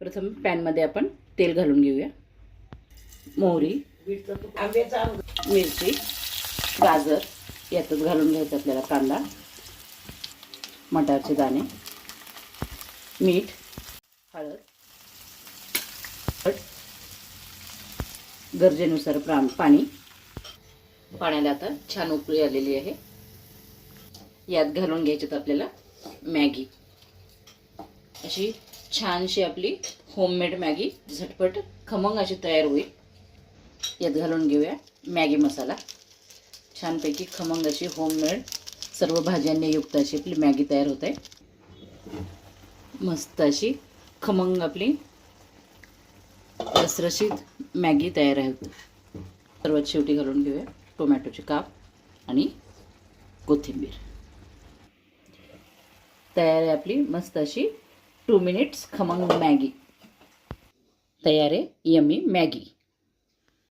प्रथम पॅनमध्ये आपण तेल घालून घेऊया. मोहरी मिरची गाजर यातच घालून घ्यायचं आपल्याला कांदा मटारचे दाणे मीठ हळद गरजेनुसार प्रा पाणी. पाण्याला आता छान उकळी आलेली आहे. यात घालून घ्यायच्यात आपल्याला मॅगी. अशी छानशी आपली होममेड मॅगी. झटपट खमंग अशी तयार होईल. यात घालून घेऊया मॅगी मसाला. छानपैकी खमंग अशी होममेड सर्व भाज्यांनी युक्त अशी आपली मॅगी तयार होत. आहे मस्त अशी खमंग आपली रसरशीत मॅगी तयार आहे. सर्वात शेवटी घालून घेऊया टोमॅटोचे काप आणि कोथिंबीर. तयार आहे आपली मस्त अशी टू मिनिट्स खमंग मॅगी तयार आहे? Yummy Maggi